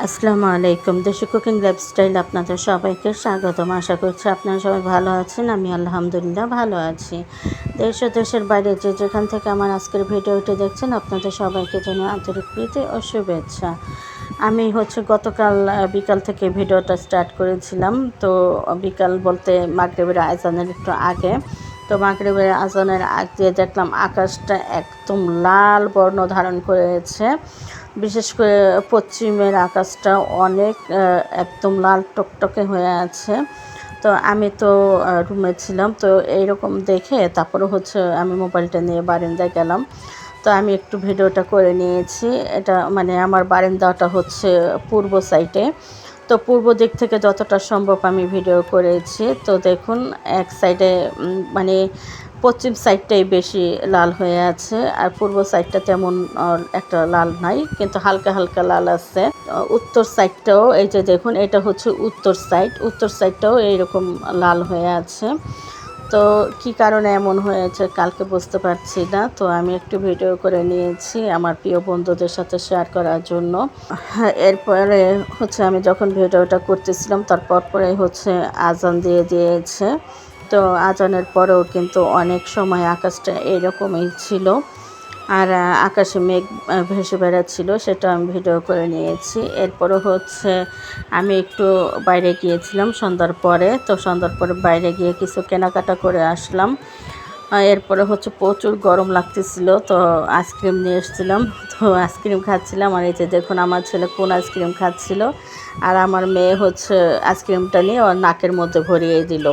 আসসালামু আলাইকুম। দেশি কুকিং লাইফস্টাইল আপনাদের সবাইকে স্বাগতম। আশা করছি আপনারা সবাই ভালো আছেন। আমি আলহামদুলিল্লাহ ভালো আছি। দেশ ও দেশের বাইরে যে যেখান থেকে আমার আজকের ভিডিওটি দেখছেন, আপনাদের সবাইকে জানিয়ে আন্তরিক প্রীতি ও শুভেচ্ছা। আমি হচ্ছে গতকাল বিকাল থেকে ভিডিওটা স্টার্ট করেছিলাম। তো বিকাল বলতে মাগরেবের আয়োজনের একটু আগে। তো মাগরেবের আজানের আগ দিয়ে দেখলাম আকাশটা একদম লাল বর্ণ ধারণ করেছে। বিশেষ করে পশ্চিমের আকাশটা অনেক একদম লাল টকটকে হয়ে আছে। তো আমি তো রুমে ছিলাম, তো এইরকম দেখে তারপরে হচ্ছে আমি মোবাইলটা নিয়ে বারান্দায় গেলাম। তো আমি একটু ভিডিওটা করে নিয়েছি। এটা মানে আমার বারান্দাটা হচ্ছে পূর্ব সাইডে তো পূর্ব দিক থেকে যতটা সম্ভব আমি ভিডিও করেছি। তো দেখুন, এক সাইডে মানে পশ্চিম সাইডটাই বেশি লাল হয়ে আছে আর পূর্ব সাইডটা তেমন একটা লাল নাই, কিন্তু হালকা হালকা লাল আছে। উত্তর সাইডটাও এই যে দেখুন, এটা হচ্ছে উত্তর সাইড উত্তর সাইডটাও এইরকম লাল হয়ে আছে। তো কি কারণে এমন হয়েছে কালকে বুঝতে পারছি না। তো আমি একটু ভিডিও করে নিয়েছি আমার প্রিয় বন্ধুদের সাথে শেয়ার করার জন্য। হ্যাঁ, এরপরে হচ্ছে আমি যখন ভিডিওটা করতেছিলাম তারপর পরে হচ্ছে আজান দিয়ে দিয়েছে। তো আজানের পরেও কিন্তু অনেক সময় আকাশটা এরকমই ছিল। আর আকাশে মেঘ ভেসে বেড়াচ্ছিল, সেটা আমি ভিডিও করে নিয়েছি। এরপরে হচ্ছে, আমি একটু বাইরে গিয়েছিলাম সন্ধ্যার পরে, তো সন্ধ্যার পরে বাইরে গিয়ে কিছু কেনাকাটা করে আসলাম। এরপরে হচ্ছে প্রচুর গরম লাগতেছিল, তো আইসক্রিম নিয়ে এসেছিলাম। তো আইসক্রিম খাচ্ছিলাম, আর এই যে দেখুন আমার ছেলে কোন আইসক্রিম খাচ্ছিল। আর আমার মেয়ে হচ্ছে আইসক্রিমটা নিয়ে ওর নাকের মধ্যে ভরিয়ে দিল।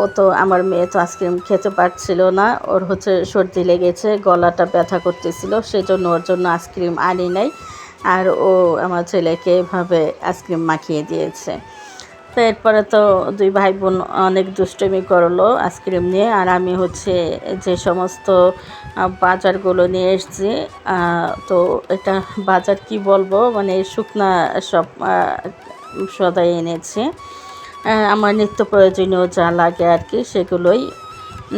ও তো আমার মেয়ে তো আইসক্রিম খেতে পারছিল না। ওর হচ্ছে সর্দি লেগেছে, গলাটা ব্যথা করতেছিল সেই জন্য ওর জন্য আইসক্রিম আনি নাই। আর ও আমার ছেলেকে এভাবে আইসক্রিম মাখিয়ে দিয়েছে। তো এরপরে তো দুই ভাই বোন অনেক দুষ্টমি করল আইসক্রিম নিয়ে। আর আমি হচ্ছে যে সমস্ত বাজারগুলো নিয়ে এসেছি। তো এটা বাজার কি বলব? মানে শুকনা সব সদাই এনেছি। আমার নিত্য প্রয়োজনীয় যা লাগে আর কি, সেগুলোই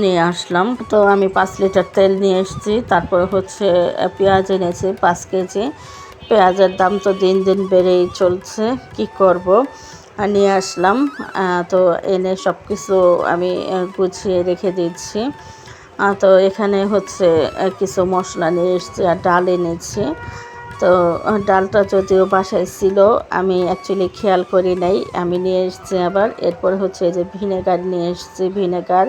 নিয়ে আসলাম। তো আমি পাঁচ লিটার তেল নিয়ে এসেছি। তারপরে হচ্ছে পেঁয়াজ এনেছি, পাঁচ কেজি। পেঁয়াজের দাম তো দিন দিন বেড়েই চলছে, কি করব? নিয়ে আসলাম। তো এনে সব কিছু আমি গুছিয়ে রেখে দিচ্ছি। তো এখানে হচ্ছে কিছু মশলা নিয়ে এসেছি আর ডাল এনেছি। তো ডালটা যদিও বাসায় ছিল, আমি অ্যাকচুয়ালি খেয়াল করি নাই। আমি নিয়ে এসেছি আবার, এরপর হচ্ছে যে ভিনেগার নিয়ে এসেছি, ভিনেগার,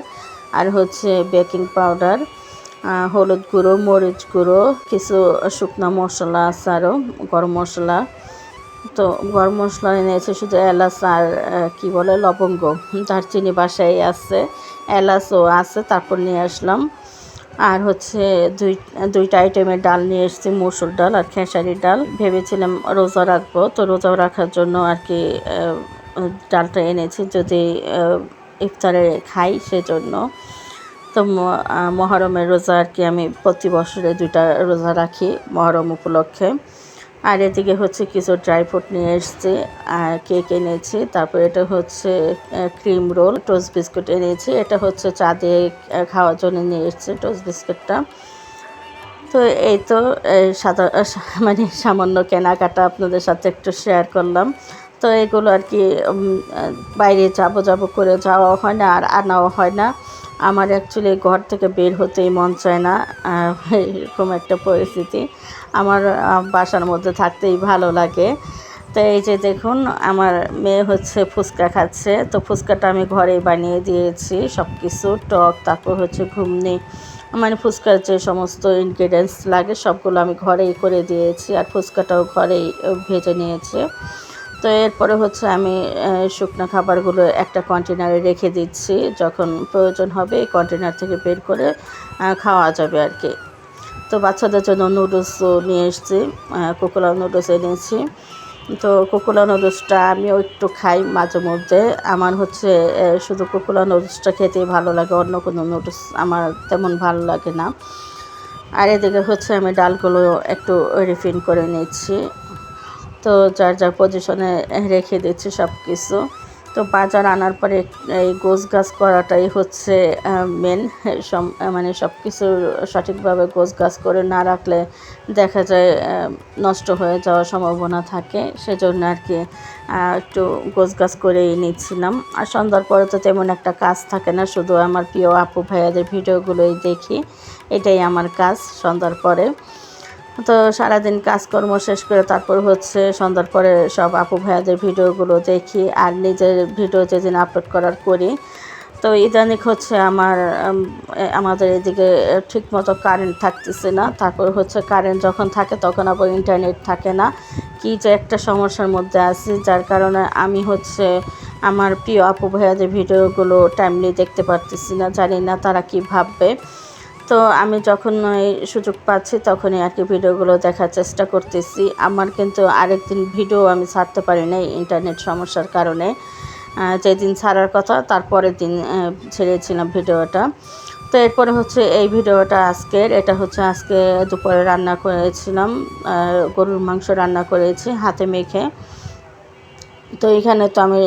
আর হচ্ছে বেকিং পাউডার হলুদ গুঁড়ো, মরিচ গুঁড়ো, কিছু শুকনো মশলা আছে আরও গরম মশলা। তো গরম মশলা এনেছে শুধু এলাচ আর কী বলে, লবঙ্গ। দারচিনি বাসায় আছে, এলাচও আছে, তারপর নিয়ে আসলাম। আর হচ্ছে দুই, দুইটা আইটেমের ডাল নিয়ে এসেছি, মসুর ডাল আর খেসারির ডাল। ভেবেছিলাম রোজা রাখব, তো রোজা রাখার জন্য আর কি ডালটা এনেছি যদি ইফতারে খাই সেজন্য। তো মহরমের রোজা আর কি আমি প্রতি বছরে দুইটা রোজা রাখি মহরম উপলক্ষে। আর এদিকে হচ্ছে কিছু ড্রাই ফ্রুট নিয়ে এসেছি, আর কেক এনেছি? তারপর এটা হচ্ছে ক্রিম রোল টোস্ট বিস্কুট এনেছি। এটা হচ্ছে চা দিয়ে খাওয়ার জন্য নিয়ে এসেছি টোস্ট বিস্কুটটা তো এই তো সাদা মানে সামান্য কেনাকাটা আপনাদের সাথে একটু শেয়ার করলাম। তো এগুলো আর কি বাইরে যাব যাব করে যাওয়াও হয় না, আর আনাও হয় না। আমার অ্যাকচুয়ালি ঘর থেকে বের হতেই মন চায় না এরকম একটা পরিস্থিতি। আমার বাসার মধ্যে থাকতেই ভালো লাগে। তো এই যে দেখুন, আমার মেয়ে হচ্ছে ফুচকা খাচ্ছে। তো ফুচকাটা আমি ঘরেই বানিয়ে দিয়েছি সব কিছু টক, তারপর হচ্ছে ঘুমনি মানে ফুচকার যে সমস্ত ইনগ্রেডিয়েন্টস লাগে, সবগুলো আমি ঘরেই করে দিয়েছি। আর ফুচকাটাও ঘরেই ভেজে নিয়েছে। তো এরপরে হচ্ছে আমি শুকনো খাবারগুলো একটা কন্টেনারে রেখে দিচ্ছি। যখন প্রয়োজন হবে এই কন্টেনার থেকে বের করে খাওয়া যাবে আর কি। তো বাচ্চাদের জন্য নুডলসও নিয়ে এসেছি কোকোলা নুডলস এনেছি। তো কোকোলা নুডলসটা আমিও একটু খাই মাঝে মধ্যে। আমার হচ্ছে শুধু কোকোলা নুডলসটা খেতেই ভালো লাগে, অন্য কোনো নুডলস আমার তেমন ভালো লাগে না। আর এদিকে হচ্ছে আমি ডালগুলো একটু রিফিন করে নিচ্ছি। তো যার যার পজিশনে রেখে দিচ্ছি সব কিছু তো বাজার আনার পরে এই গোছ গাছ করাটাই হচ্ছে মেন সম মানে সব কিছু সঠিকভাবে গোছ গাছ করে না রাখলে দেখা যায় নষ্ট হয়ে যাওয়ার সম্ভাবনা থাকে। সেজন্য আর কি একটু গোছ গাছ করেই নিচ্ছিলাম। আর সন্ধ্যার পরে তো তেমন একটা কাজ থাকে না, শুধু আমার প্রিয় আপু ভাইয়াদের ভিডিওগুলোই দেখি। এটাই আমার কাজ সন্ধ্যার পরে। তো সারাদিন কাজকর্ম শেষ করে তারপর হচ্ছে সন্ধ্যার পরে সব আপু ভাইয়াদের ভিডিওগুলো দেখি আর নিজের ভিডিও যেদিন আপলোড করার করি। তো ইদানিক হচ্ছে আমার আমাদের এদিকে ঠিক মতো কারেন্ট থাকতেছে না। তারপর হচ্ছে কারেন্ট যখন থাকে তখন আবার ইন্টারনেট থাকে না। কি যে একটা সমস্যার মধ্যে আছি, যার কারণে আমি হচ্ছে আমার প্রিয় আপু ভাইয়াদের ভিডিওগুলো টাইমলি দেখতে পারতেছি না। জানি না তারা কি ভাববে। তো আমি যখন সুযোগ পাচ্ছি, তখনই আর কি ভিডিওগুলো দেখার চেষ্টা করতেছি। আমার কিন্তু আরেকদিন ভিডিও আমি ছাড়তে পারি না ইন্টারনেট সমস্যার কারণে। যেদিন ছাড়ার কথা তারপরের দিন ছেড়েছিলাম ভিডিওটা। তো এরপরে হচ্ছে এই ভিডিওটা আজকের। এটা হচ্ছে আজকে দুপুরে রান্না করেছিলাম। গরুর মাংস রান্না করেছি হাতে মেখে। তো এখানে তো আমি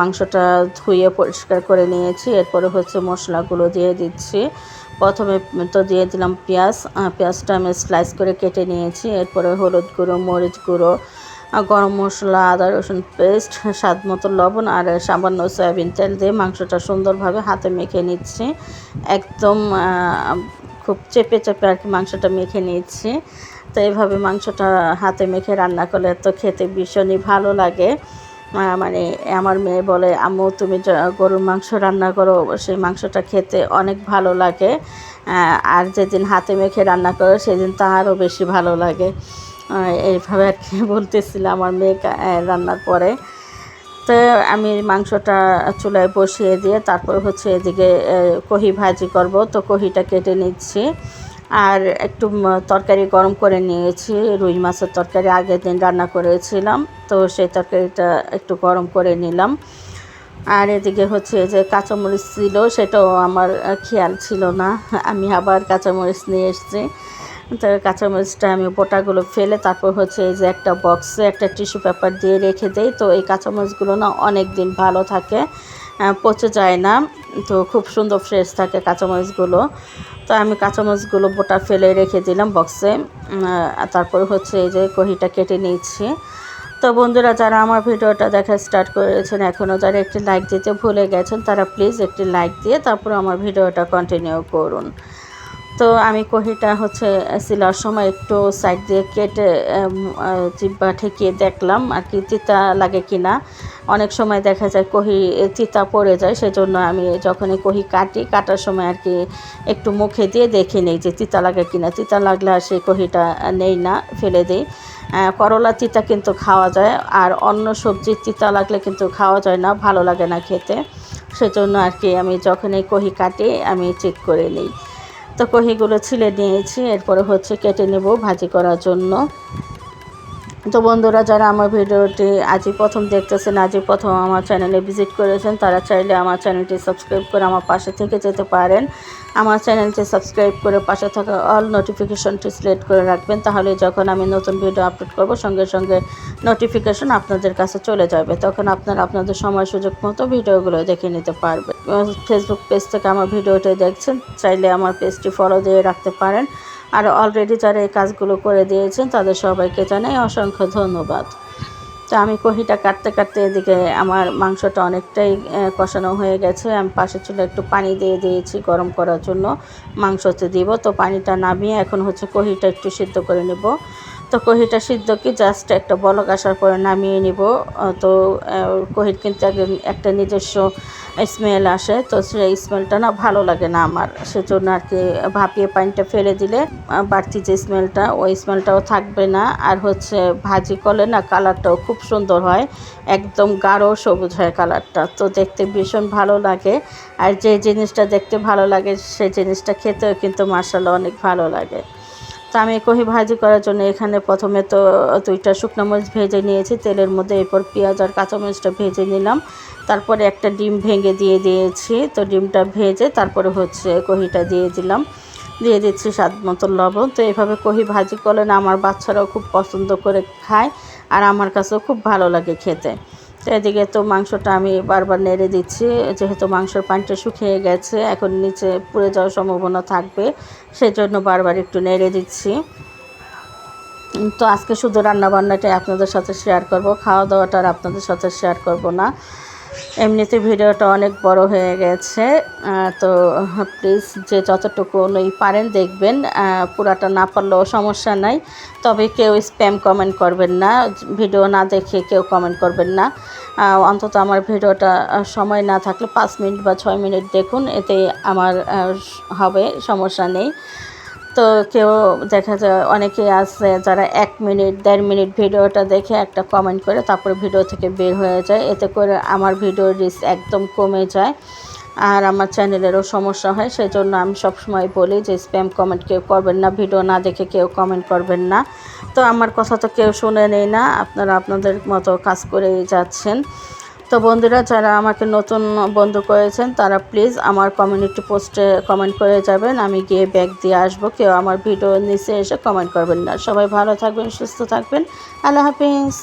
মাংসটা ধুয়ে পরিষ্কার করে নিয়েছি। এরপরে হচ্ছে মশলাগুলো দিয়ে দিচ্ছি। প্রথমে তো দিয়ে দিলাম পেঁয়াজ পেঁয়াজটা আমি স্লাইস করে কেটে নিয়েছি। এরপরে হলুদ গুঁড়ো, মরিচ গুঁড়ো গরম মশলা, আদা, রসুন পেস্ট স্বাদ মতো লবণ আর সামান্য সয়াবিন তেল দিয়ে মাংসটা সুন্দরভাবে হাতে মেখে নিচ্ছি। একদম খুব চেপে চেপে আর কি মাংসটা মেখে নিচ্ছি। তো এইভাবে মাংসটা হাতে মেখে রান্না করলে তো খেতে ভীষণই ভালো লাগে। মানে আমার মেয়ে বলে, আম্মু, তুমি গরুর মাংস রান্না করো, সেই মাংসটা খেতে অনেক ভালো লাগে। আর যেদিন হাতে মেখে রান্না করো, সেদিন তো আরও বেশি ভালো লাগে। এইভাবে আর কি বলতেছিল আমার মেয়ে রান্নার পরে। তো আমি মাংসটা চুলায় বসিয়ে দিয়ে তারপর হচ্ছে এদিকে কহি ভাজি করব। তো কহিটা কেটে নিচ্ছি। আর একটু তরকারি গরম করে নিয়েছি। রুই মাছের তরকারি আগের দিন রান্না করেছিলাম, তো সেই তরকারিটা একটু গরম করে নিলাম। আর এদিকে হচ্ছে যে কাঁচামরিচ ছিল, সেটাও আমার খেয়াল ছিল না। আমি আবার কাঁচামরিচ নিয়ে এসেছি। তো কাঁচামরিচটা আমি বোটাগুলো ফেলে তারপর হচ্ছে এই যে একটা বক্সে একটা টিস্যু পেপার দিয়ে রেখে দেই। তো এই কাঁচামরিচগুলো না অনেক দিন ভালো থাকে। পচে যায় না। তো খুব সুন্দর ফ্রেশ থাকে কাঁচামরিচগুলো। তো আমি কাঁচামরিচগুলো বোটা ফেলে রেখে দিলাম বক্সে তারপরে হচ্ছে এই যে কহিটা কেটে নিয়েছি তো বন্ধুরা, যারা আমার ভিডিওটা দেখা স্টার্ট করেছেন, এখনও যারা একটি লাইক দিতে ভুলে গেছেন, তারা প্লিজ একটি লাইক দিয়ে তারপর আমার ভিডিওটা কন্টিনিউ করুন। তো আমি কহিটা হচ্ছে সিলার সময় একটু সাইড দিয়ে কেটে জিব্বা ঠেকিয়ে দেখলাম আর কি তিতা লাগে কি না অনেক সময় দেখা যায় কহি তিতা পড়ে যায়, সেজন্য আমি যখনই কহি কাটি, কাটার সময় আর কি একটু মুখে দিয়ে দেখে নেই যে তিতা লাগে কি না তিতা লাগলে আর সেই কহিটা নেই না, ফেলে দিই। করলা তিতা কিন্তু খাওয়া যায়, আর অন্য সবজির তিতা লাগলে কিন্তু খাওয়া যায় না, ভালো লাগে না খেতে। সেজন্য আর কি আমি যখনই কহি কাটি, আমি চেক করে নিই। তো কহিগুলো ছিলে নিয়েছি এরপরে হচ্ছে কেটে নেব ভাজি করার জন্য। তো বন্ধুরা, যারা আমার ভিডিওটি আজই প্রথম দেখতেছেন, আজই প্রথম আমার চ্যানেলে ভিজিট করেছেন, তারা চাইলে আমার চ্যানেলটি সাবস্ক্রাইব করে আমার পাশে থেকে যেতে পারেন। আমার চ্যানেলটি সাবস্ক্রাইব করে পাশে থাকা অল নোটিফিকেশনটি সিলেক্ট করে রাখবেন, তাহলে যখন আমি নতুন ভিডিও আপলোড করব, সঙ্গে সঙ্গে নোটিফিকেশন আপনাদের কাছে চলে যাবে। তখন আপনারা আপনাদের সময় সুযোগ মতো ভিডিওগুলো দেখে নিতে পারবেন। ফেসবুক পেজ থেকে আমার ভিডিওটি দেখছেন, চাইলে আমার পেজটি ফলো দিয়ে রাখতে পারেন। আর অলরেডি যারা এই কাজগুলো করে দিয়েছেন, তাদের সবাইকে জানাই অসংখ্য ধন্যবাদ। তো আমি কহিটা কাটতে কাটতে এদিকে আমার মাংসটা অনেকটাই কষানো হয়ে গেছে। আমি পাশে চুলে একটু পানি দিয়ে দিয়েছি গরম করার জন্য। মাংসতে দিব, তো পানিটা নামিয়ে এখন হচ্ছে কহিটা একটু সিদ্ধ করে নেব। তো কহিটা সিদ্ধ কি? জাস্ট একটা বলক আসার পরে নামিয়ে নিব। তো কহির কিন্তু এক- একটা নিজস্ব স্মেল আসে। তো সেই স্মেলটা না ভালো লাগে না আমার। সেজন্য আর কি ভাপিয়ে পানিটা ফেলে দিলে বাড়তি যে স্মেলটা ওই স্মেলটাও থাকবে না। আর হচ্ছে ভাজি করলে না কালারটাও খুব সুন্দর হয়। একদম গাঢ় সবুজ হয় কালারটা তো দেখতে ভীষণ ভালো লাগে। আর যে জিনিসটা দেখতে ভালো লাগে সেই জিনিসটা খেতেও কিন্তু মার্শাল্লাহ অনেক ভালো লাগে। তো আমি কহি, ভাজি করার জন্য এখানে প্রথমে তো দুইটা শুকনো মরিচ ভেজে নিয়েছি, তেলের মধ্যে এরপর পেঁয়াজ আর কাঁচামরিচটা ভেজে নিলাম। তারপরে একটা ডিম ভেঙে দিয়ে দিয়েছি, তো ডিমটা ভেজে তারপরে হচ্ছে কহিটা দিয়ে দিলাম। দিয়ে দিচ্ছি স্বাদ মতো লবণ। তো এভাবে কহি ভাজি করলে না, আমার বাচ্চারাও খুব পছন্দ করে খায় আর আমার কাছেও খুব ভালো লাগে খেতে। এদিকে তো মাংসটা আমি বারবার নেড়ে দিচ্ছি, যেহেতু মাংসের পানিটা শুকিয়ে গেছে, এখন নিচে পুড়ে যাওয়ার সম্ভাবনা থাকবে, সেজন্য বারবার একটু নেড়ে দিচ্ছি। তো আজকে শুধু রান্নাবান্নাটাই আপনাদের সাথে শেয়ার করব খাওয়া দাওয়াটা আর আপনাদের সাথে শেয়ার করব না। এমনিতে ভিডিওটা অনেক বড় হয়ে গেছে তো প্লিজ যে যতটুকু পারেন দেখবেন পুরাটা না পারলেও সমস্যা নাই। তবে কেউ স্প্যাম কমেন্ট করবেন না, ভিডিও না দেখে কেউ কমেন্ট করবেন না। অন্তত আমার ভিডিওটা সময় না থাকলে পাঁচ মিনিট বা ছয় মিনিট দেখুন, এতে আমার হবে, সমস্যা নেই। তো কেউ দেখা যায় অনেকেই আছে যারা এক মিনিট, দেড় মিনিট ভিডিওটা দেখে একটা কমেন্ট করে তারপরে ভিডিও থেকে বের হয়ে যায়। এতে করে আমার ভিডিও রিস্ক একদম কমে যায় আর আমার চ্যানেলেরও সমস্যা হয়। সেই জন্য আমি সবসময় বলি যে স্প্যাম কমেন্ট কেউ করবেন না, ভিডিও না দেখে কেউ কমেন্ট করবেন না। তো আমার কথা তো কেউ শুনে নেই না। আপনারা আপনাদের মতো কাজ করেই যাচ্ছেন। তো বন্ধুরা, যারা আমাকে নতুন বন্ধু করেছেন, তারা প্লিজ আমার কমিউনিটি পোস্টে কমেন্ট করে যাবেন। আমি গিয়ে ব্যাগ দিয়ে আসব। কেউ আমার ভিডিও নিচে এসে কমেন্ট করবেন না। সবাই ভালো থাকবেন, সুস্থ থাকবেন। আল্লাহ হাফিজ।